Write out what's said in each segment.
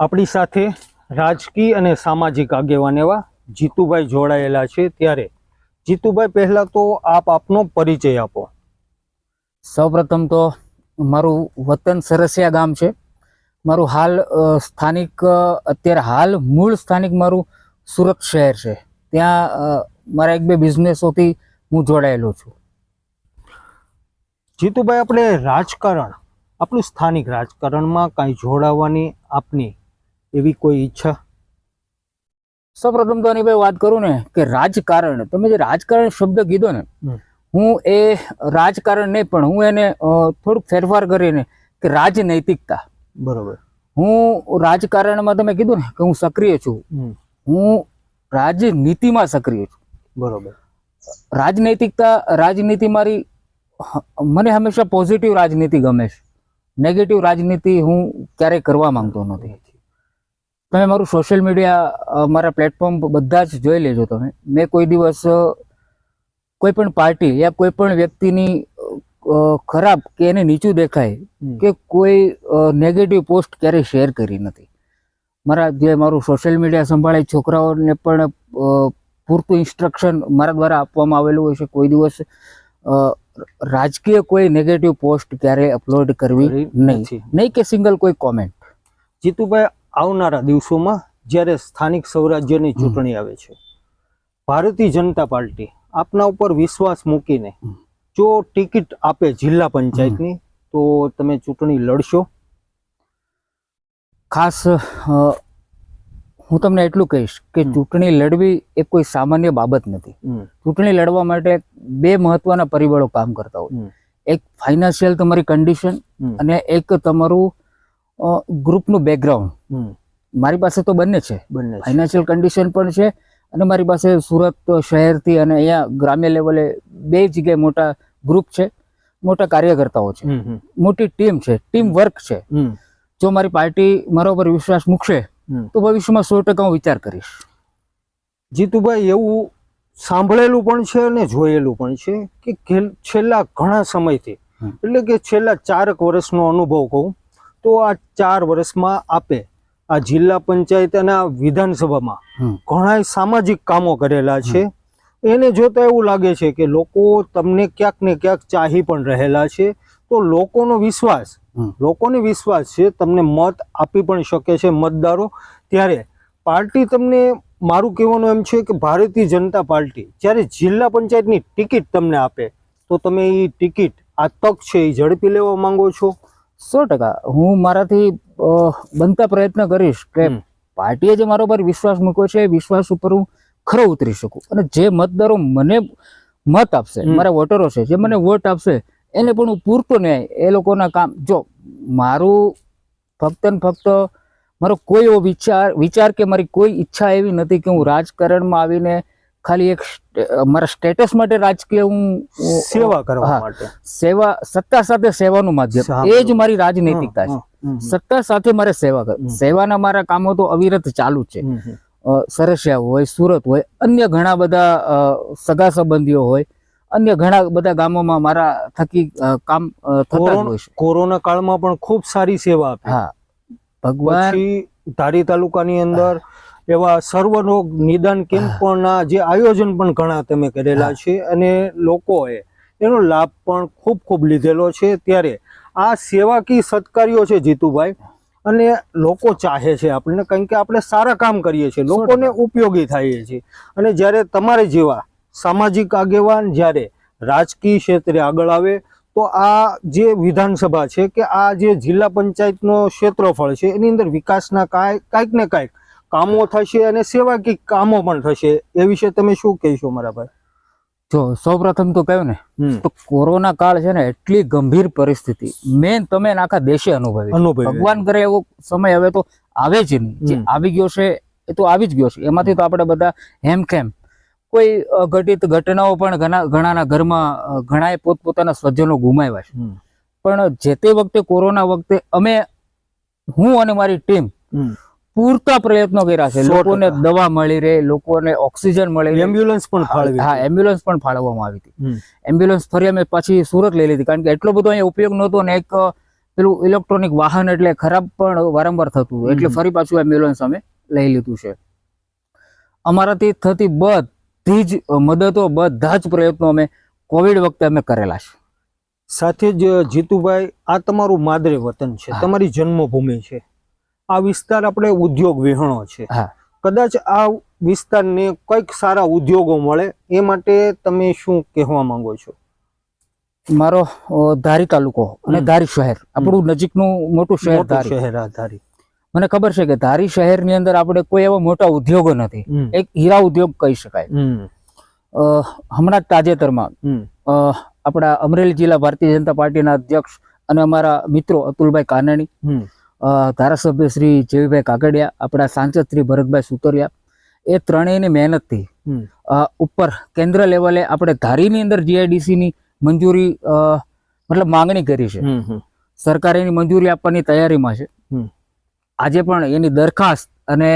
આપણી સાથે રાજકીય અને સામાજિક આગેવાન એવા જીતુભાઈ જોડાયેલા છે. ત્યારે જીતુભાઈ પહેલાં તો આપ આપનો પરિચય આપો. સૌપ્રથમ તો મારું વતન સરસિયા ગામ છે. મારું હાલ સ્થાનિક અત્યારે હાલ મૂળ સ્થાનિક મારું સુરત શહેર છે. ત્યાં મારા એક બે બિઝનેસોથી હું જોડાયેલો છું. જીતુભાઈ આપણે રાજકારણ આપણું સ્થાનિક રાજકારણમાં કાંઈ જોડાવાની આપની એવી કોઈ ઈચ્છા? સૌપ્રથમ તો આની ભાઈ વાત કરું ને કે રાજકારણ. તમે જે રાજકારણ શબ્દ કીધો ને હું એ રાજકારણ નહીં પણ હું એને થોડુંક ફેરફાર કરીને કે રાજનૈતિકતા. બરોબર. હું રાજકારણમાં તમે કીધું ને કે હું સક્રિય છું. હું રાજનીતિમાં સક્રિય છું. બરોબર. રાજનૈતિકતા રાજનીતિ મારી મને હંમેશા પોઝિટિવ રાજનીતિ ગમે છે. નેગેટિવ રાજનીતિ હું ક્યારેય કરવા માંગતો નથી. તમે મારું સોશિયલ મીડિયા મારા પ્લેટફોર્મ બધા જ જોઈ લેજો તમે. મેં કોઈ દિવસ કોઈ પણ પાર્ટી યા કોઈ પણ વ્યક્તિની ખરાબ કે એને નીચું દેખાય કે કોઈ નેગેટિવ પોસ્ટ ક્યારેય શેર કરી નથી. મારા જે મારું સોશિયલ મીડિયા સંભાળે છોકરાઓને પણ પૂરતું ઇન્સ્ટ્રક્શન મારા દ્વારા આપવામાં આવેલું હોય છે. કોઈ દિવસ રાજકીય કોઈ નેગેટિવ પોસ્ટ ક્યારેય અપલોડ કરવી નહીં. નહીં કે સિંગલ કોઈ કોમેન્ટ જીતુભાઈ આવનારા દિવસોમાં જ્યારે સ્થાનિક સ્વરાજ્યની. ચૂંટણી આવે છે ભારતીય જનતા પાર્ટી આપના ઉપર વિશ્વાસ મૂકીને જો ટિકિટ આપે જિલ્લા પંચાયતની તો તમે ચૂંટણી લડશો. ખાસ હું તમને એટલું કહીશ કે ચૂંટણી લડવી એ કોઈ સામાન્ય બાબત નથી. ચૂંટણી લડવા માટે બે મહત્વના પરિબળો કામ કરતા હોય. એક ફાઇનાન્શિયલ તમારી કન્ડિશન અને એક તમારું ગ્રુપનું બેકગ્રાઉન્ડ મારી પાસે તો બંને છે. બંને ફાઇનાન્શિયલ કન્ડિશન પણ છે અને મારી પાસે સુરત શહેરથી અને અહીંયા ગ્રામ્ય લેવલે બે જગ્યાએ મોટા ગ્રુપ છે. મોટા કાર્યકર્તાઓ છે. મોટી ટીમ છે. ટીમ વર્ક છે. જો મારી પાર્ટી મારા ઉપર વિશ્વાસ મૂકશે તો ભવિષ્યમાં સો ટકા હું વિચાર કરીશ. જીતુભાઈ એવું સાંભળેલું પણ છે અને જોયેલું પણ છે કે છેલ્લા ઘણા સમયથી એટલે કે છેલ્લા ચારક વર્ષનો અનુભવ કહું તો આ ચાર વર્ષમાં આપે. આ જિલ્લા પંચાયત અને આ વિધાનસભામાં. ઘણા સામાજિક કામો કરેલા છે. એને જોતા એવું લાગે છે કે લોકો તમને ક્યાંક ને ક્યાંક ચાહી પણ રહેલા છે. તો લોકોનો વિશ્વાસ લોકોને વિશ્વાસ છે તમને મત આપી પણ શકે છે મતદારો. ત્યારે પાર્ટી તમને મારું કહેવાનું એમ છે કે ભારતીય જનતા પાર્ટી જ્યારે જિલ્લા પંચાયતની ટિકિટ તમને આપે તો તમે એ ટિકિટ આ તક છે એ ઝડપી લેવા માંગો છો. સો ટકા. હું મારાથી બનતા પ્રયત્ન કરીશ કે પાર્ટીએ જે મારા પર વિશ્વાસ મૂક્યો છે એ વિશ્વાસ ઉપર હું ખરો ઉતરી શકું. અને જે મતદારો મને મત આપશે મારા વોટરો છે જે મને વોટ આપશે એને પણ હું પૂરતો ન્યાય એ લોકોના કામ જો મારું ફક્ત ને ફક્ત મારો કોઈ એવો વિચાર વિચાર કે મારી કોઈ ઈચ્છા એવી નથી કે હું રાજકારણમાં આવીને ખાલી એક મારા સ્ટેટસ માટે રાજકીય હું સેવા કરવા. માટે. સેવા સત્તા સાથે સેવાનું માધ્યમ. એ જ મારી રાજનૈતિકતા છે. સત્તા સાથે મારે સેવા કર સેવાના મારા કામો તો અવિરત ચાલુ છે. સરસિયા હોય સુરત હોય અન્ય ઘણા બધા સગા સંબંધીઓ હોય અન્ય ઘણા બધા ગામોમાં મારા થકી કામ કોરોના- કાળમાં પણ ખૂબ સારી સેવા આપી. હા. ભગવાન ધારી તાલુકાની અંદર એવા સર્વરોગ નિદાન કેમ્પના જે આયોજન પણ ઘણા તમે કરેલા છે અને લોકોએ એનો લાભ પણ ખૂબ ખૂબ લીધેલો છે. ત્યારે આ સેવાકી સત્કાર્યો છે જીતુભાઈ? અને લોકો ચાહે છે આપણને કારણ કે આપણે સારા કામ કરીએ છીએ. લોકોને ઉપયોગી થઈએ છીએ અને જ્યારે તમારે જેવા સામાજિક આગેવાન જ્યારે રાજકીય ક્ષેત્રે આગળ આવે તો આ જે વિધાનસભા છે કે આ જે જિલ્લા પંચાયતનો ક્ષેત્રફળ છે એની અંદર વિકાસના કાંઈ કાંઈક ને કાંઈક કામો થશે અને સેવાકીય કામો પણ થશે એ વિશે તમે શું કહેશો મારા ભાઈ? જો સૌપ્રથમ તો કહ્યું ને તો કોરોના કાળ છે ને એટલી ગંભીર પરિસ્થિતિ. મેન તમે આખા દેશે અનુભવી. ભગવાન કરે એવો સમય હવે તો આવે જ નહીં. જે આવી ગયો છે એ તો આવી જ ગયો છે. એમાંથી તો આપણે બધા હેમખેમ. કોઈ અઘટિત ઘટનાઓ પણ ઘણા ઘણાના ઘરમાં ઘણા ઘણાએ પોતપોતાના સ્વજનો ગુમાવ્યા છે. પણ જે તે વખતે કોરોના વખતે અમે હું અને મારી ટીમ હમ. પૂરતા પ્રયત્નો કર્યા છે. લોકોને દવા મળી રહે લોકોને ઓક્સિજન મળી એમ્બ્યુલન્સ પણ ફાળવી હા એમ્બ્યુલન્સ પણ ફાળવવામાં આવી હતી. એમ્બ્યુલન્સ ફરી અમે પાછી સુરત લઈ લીધી. કારણ કે એટલો બધો અહીંયા ઉપયોગ નહોતો ને એક પેલું ઇલેક્ટ્રોનિક વાહન એટલે ખરાબ પણ વારંવાર થતું એટલે ફરી પાછું એમ્બ્યુલન્સ અમે લઈ લીધું છે. અમારાથી થતી બધી જ મદદો બધા જ પ્રયત્નો અમે કોવિડ વખતે અમે કરેલા છે. સાથે જ જીતુભાઈ આ તમારું માદરે વતન છે. તમારી જન્મભૂમિ છે. આ વિસ્તાર આપણે ઉદ્યોગ વિહણો છે. કદાચ આ વિસ્તારને કંઈક સારા ઉદ્યોગો મળે એ માટે તમે શું કહેવા માંગો છો? મારો ધારી તાલુકો અને ધારી શહેર. આપણું નજીકનું મોટું શહેર શહેર ધારી. મને ખબર છે કે ધારી શહેરની અંદર આપણે કોઈ એવા મોટા ઉદ્યોગો નથી. એક હીરા ઉદ્યોગ કહી શકાય. હમણાં તાજેતરમાં આપણા અમરેલી જિલ્લા ભારતીય જનતા પાર્ટીના અધ્યક્ષ અને અમારા મિત્રો અતુલભાઈ કાનાણી ધારાસભ્ય શ્રી જેવીભાઈ કાગડિયા આપણા સાંસદ શ્રી ભરતભાઈ સુતરિયા એ ત્રણેયની મહેનતથી ઉપર કેન્દ્ર લેવલે આપણે ધારીની અંદર જીઆઈડીસીની મંજૂરી મતલબ માંગણી કરી છે. સરકાર એની મંજૂરી આપવાની તૈયારીમાં છે. આજે પણ એની દરખાસ્ત અને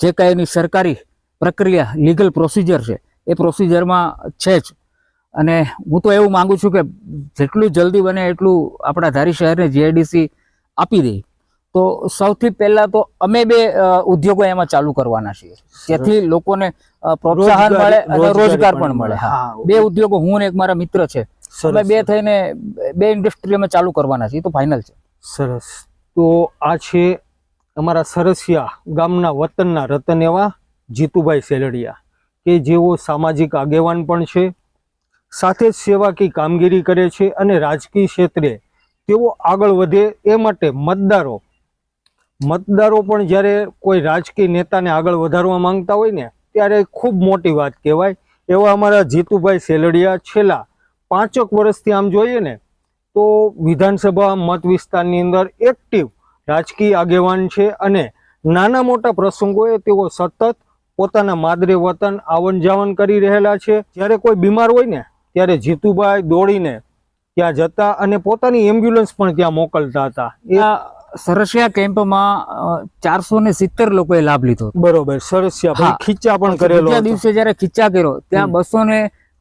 જે કાંઈ એની સરકારી પ્રક્રિયા લીગલ પ્રોસિજર છે એ પ્રોસિજરમાં છે જ. અને હું તો એવું માંગુ છું કે જેટલું જલ્દી બને એટલું આપણા ધારી શહેરને જીઆઈડીસી આપી દે. તો સૌથી પહેલા તો અમે બે ઉદ્યોગો એમાં ચાલુ કરવાના છીએ. જેથી લોકોને પ્રોત્સાહન મળે અને રોજગાર પણ મળે. હા. બે ઉદ્યોગો હું એક મારા મિત્ર છે. અમે બે થઈને બે ઇન્ડસ્ટ્રી અમે ચાલુ કરવાના છીએ. તો ફાઇનલ છે. સરસ. તો આ છે અમારા સરસિયા ગામના વતનના રતન એવા જીતુભાઈ સેલડિયા કે જેઓ સામાજિક આગેવાન પણ છે સાથે જ સેવાકી કામગીરી કરે છે અને રાજકીય ક્ષેત્રે તેઓ આગળ વધે એ માટે મતદારો મતદારો પણ જ્યારે કોઈ રાજકીય નેતાને આગળ વધારવા માંગતા હોય ને, ત્યારે ખૂબ મોટી વાત કહેવાય. એવા અમારા જીતુભાઈ સેલડિયા છેલ્લા પાંચેક વર્ષથી આમ જોઈએ ને, તો વિધાનસભા મત વિસ્તારની અંદર એક્ટિવ રાજકીય આગેવાન છે અને નાના મોટા પ્રસંગોએ તેઓ સતત પોતાના માદરે વતન આવન જાવન કરી રહેલા છે. જ્યારે કોઈ બીમાર હોય ને, ત્યારે જીતુભાઈ દોડીને ત્યાં જતા અને પોતાની એમ્બ્યુલન્સ પણ ત્યાં મોકલતા હતા. એ સરસિયા કેમ્પમાં ચારસો ને સિત્તેર લોકોએ લાભ લીધો બરોબર સરસિયા. ખીચા પણ કરેલો દિવસે જ્યારે ખીચા કર્યો ત્યાં બસો ને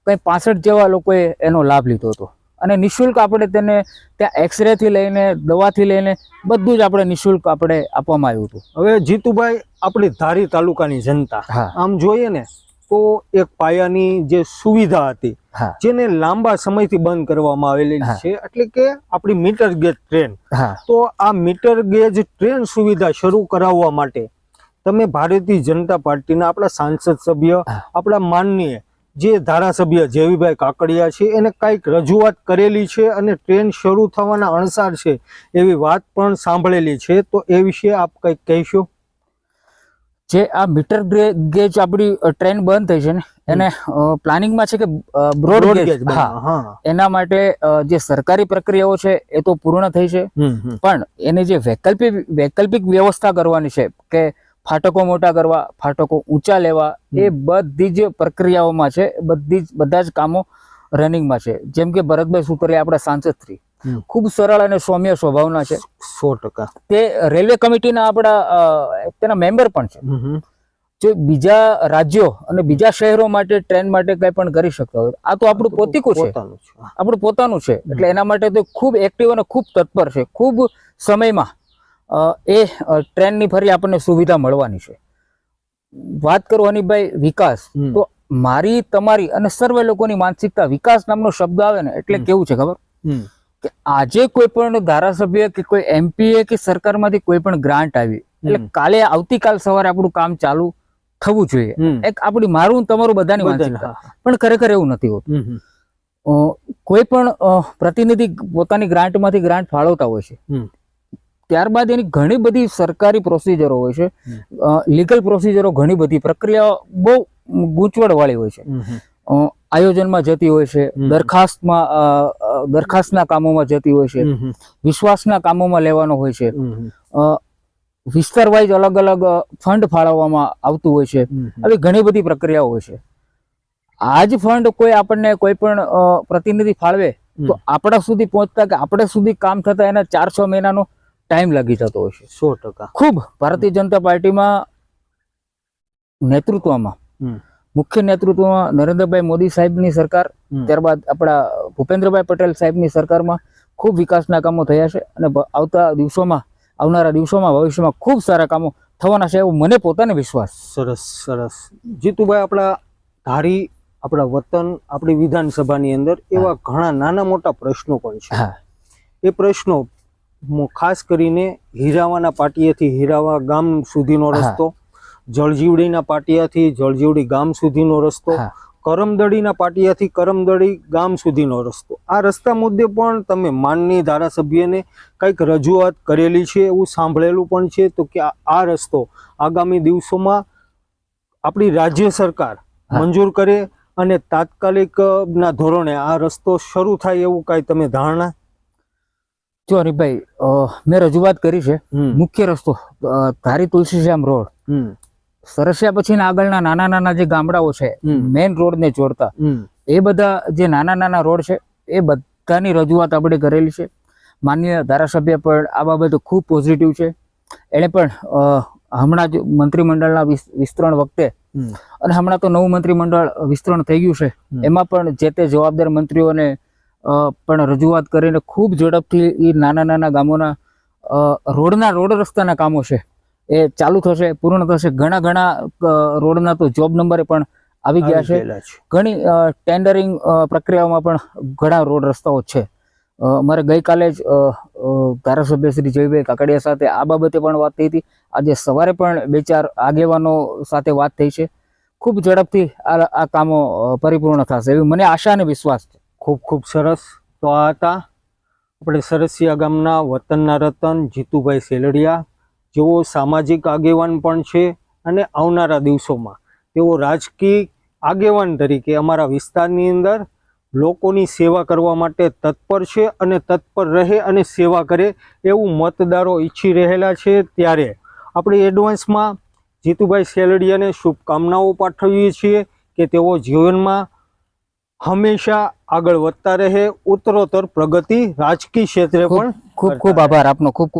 કઈ પાસઠ જેવા લોકોએ એનો લાભ લીધો હતો. અને નિઃશુલ્ક આપણે તેને ત્યાં એક્સરે થી લઈને દવાથી લઈને બધું જ આપણે નિઃશુલ્ક આપણે આપવામાં આવ્યું હતું. હવે જીતુભાઈ આપણી ધારી તાલુકાની જનતા આમ જોઈએ ને તો એક પાયાની જે સુવિધા હતી જેને લાંબા સમયથી બંધ કરવામાં આવેલી છે એટલે કે આપણી મીટર ગેજ ટ્રેન. તો આ મીટર ગેજ ટ્રેન સુવિધા શરૂ કરાવવા માટે તમે ભારતીય જનતા પાર્ટીના આપણા સાંસદ સભ્ય આપણા માનનીય જે ધારાસભ્ય જેવીભાઈ કાકડિયા છે એને કંઈક રજૂઆત કરેલી છે અને ટ્રેન શરૂ થવાના અણસાર છે એવી વાત પણ સાંભળેલી છે. તો એ વિશે આપ કંઈક કહેશો? જે આ મીટર ગેજ આપણી ટ્રેન બંધ થઈ છે ને એને પ્લાનિંગમાં છે કે બ્રોડ ગેજ હા. એના માટે જે સરકારી પ્રક્રિયાઓ છે એ તો પૂર્ણ થઈ છે. પણ એની જે વૈકલ્પિક વૈકલ્પિક વ્યવસ્થા કરવાની છે કે ફાટકો મોટા કરવા ફાટકો ઊંચા લેવા એ બધી જ પ્રક્રિયાઓમાં છે બધી જ બધા જ કામો રનિંગમાં છે. જેમ કે ભરતભાઈ સુતરિયા આપણા સાંસદ શ્રી. ખૂબ સરળ અને સૌમ્ય સ્વભાવના છે. સો ટકા. તે રેલવે કમિટીના આપણા તેના મેમ્બર પણ છે. જે બીજા રાજ્યો અને બીજા શહેરો માટે ટ્રેન માટે કંઈ પણ કરી શકતા હોય આ તો આપણું પોતીકું છે. આપણું પોતાનું છે. એટલે એના માટે તો ખૂબ એક્ટિવ અને ખૂબ તત્પર છે. ખૂબ સમયમાં એ ટ્રેનની ફરી આપણને સુવિધા મળવાની છે. વાત કરું હનીભાઈ વિકાસ. તો મારી તમારી અને સર્વે લોકોની માનસિકતા વિકાસ નામનો શબ્દ આવે ને એટલે કેવું છે ખબર. કે આજે કોઈ પણ ધારાસભ્ય કે કોઈ એમપીએ કે સરકારમાંથી કોઈ પણ ગ્રાન્ટ આવી એટલે કાલે આવતીકાલ સવારે આપણું કામ ચાલુ થવું જોઈએ. એક આપણી મારું તમારું બધાની માનસિકતા. પણ ખરેખર એવું નથી હોતું. કોઈ પણ પ્રતિનિધિ પોતાની ગ્રાન્ટમાંથી ગ્રાન્ટ ફાળવતા હોય છે. ત્યારબાદ એની ઘણી બધી સરકારી પ્રોસિજરો હોય છે. લીગલ પ્રોસિજરો ઘણી બધી પ્રક્રિયાઓ બહુ ગૂંચવડ વાળી હોય છે. આયોજનમાં જતી હોય છે દરખાસ્તમાં દરખાસ્તના કામોમાં જતી હોય છે. વિશ્વાસના કામોમાં લેવાનો હોય છે. વિસ્તાર વાઇઝ અલગ અલગ ફંડ ફાળવવામાં આવતું હોય છે. આવી ઘણી બધી પ્રક્રિયાઓ હોય છે આ જ ફંડ કોઈ આપણને કોઈ પણ પ્રતિનિધિ ફાળવે તો આપણા સુધી પહોંચતા કે આપણે સુધી કામ થતા એના ચાર છ મહિનાનો ટાઈમ લાગી જતો હોય છે સો ટકા ખૂબ ભારતીય જનતા પાર્ટીમાં નેતૃત્વમાં. મુખ્ય નેતૃત્વમાં નરેન્દ્રભાઈ મોદી સાહેબની સરકાર ત્યારબાદ આપણા ભૂપેન્દ્રભાઈ પટેલ સાહેબની સરકારમાં ખૂબ વિકાસના કામો થયા છે અને આવતા દિવસોમાં આવનારા દિવસોમાં ભવિષ્યમાં ખૂબ સારા કામો થવાના છે એવો મને પોતાને વિશ્વાસ સરસ સરસ. જીતુભાઈ આપણા ધારી આપણા વતન આપણી વિધાનસભાની અંદર એવા ઘણા નાના મોટા પ્રશ્નો પણ છે. એ પ્રશ્નો ખાસ કરીને હીરાવાના પાટીએથી હીરાવા ગામ સુધીનો રસ્તો જળજીવડીના પાટિયાથી જળજીવડી ગામ સુધીનો રસ્તો કરમદડીના પાટિયાથી કરમદડી ગામ સુધીનો રસ્તો. આ રસ્તા મુદ્દે પણ તમે માનની ધારાસભ્યને કંઈક રજૂઆત કરેલી છે એવું સાંભળેલું પણ છે. તો કે આ- રસ્તો આગામી દિવસોમાં આપણી રાજ્ય સરકાર મંજૂર કરે અને તાત્કાલિકના ધોરણે આ રસ્તો શરૂ થાય એવું કાંઈ તમે ધારણા? જો હરીભાઈ મેં રજૂઆત કરી છે. મુખ્ય રસ્તો ધારી તુલસીશ્યામ રોડ. સરસિયા પછીના આગળના નાના નાના જે ગામડાઓ છે મેઇન મેઇન રોડને જોડતા એ બધા જે નાના નાના રોડ છે એ બધાની રજૂઆત આપણે કરેલી છે. માન્ય ધારાસભ્ય પણ આ બાબતે ખૂબ પોઝિટિવ છે. એણે પણ હમણાં જ મંત્રીમંડળના વિસ્તરણ વખતે અને હમણાં તો નવું મંત્રીમંડળ વિસ્તરણ થઈ ગયું છે. એમાં પણ જે તે જવાબદાર મંત્રીઓને પણ રજૂઆત કરીને ખૂબ ઝડપથી એ નાના નાના ગામોના રોડના રોડ રસ્તાના કામો છે. એ ચાલુ થશે પૂર્ણ થશે. ઘણા ઘણા રોડના તો જોબ નંબરે પણ આવી ગયા છે. ઘણી ટેન્ડરિંગ પ્રક્રિયામાં પ્રક્રિયાઓમાં પણ ઘણા રોડ રસ્તાઓ છે. અમારે ગઈકાલે જ ધારાસભ્ય શ્રી જયભાઈ કાકડિયા સાથે આ બાબતે પણ વાત થઈ હતી. આજે સવારે પણ બે ચાર આગેવાનો સાથે વાત થઈ છે. ખૂબ ઝડપથી આ આ કામો પરિપૂર્ણ થશે એવી મને આશા અને વિશ્વાસ છે. ખૂબ ખૂબ સરસ. તો આ હતા આપણે સરસિયા ગામના વતનના રતન જીતુભાઈ સેલડિયા. જેઓ સામાજિક આગેવાન પણ છે અને આવનારા દિવસોમાં તેઓ રાજકીય આગેવાન તરીકે અમારા વિસ્તારની અંદર લોકોની સેવા કરવા માટે તત્પર છે અને તત્પર રહે અને સેવા કરે એવું મતદારો ઈચ્છી રહેલા છે ત્યારે આપણે એડવાન્સમાં જીતુભાઈ સેલડિયાને શુભકામનાઓ પાઠવીએ છીએ કે તેઓ જીવનમાં હંમેશા આગળ વધતા રહે ઉત્તરોત્તર પ્રગતિ રાજકીય ક્ષેત્રે પણ ખૂબ ખૂબ આભાર. આપનો ખૂબ ખૂબ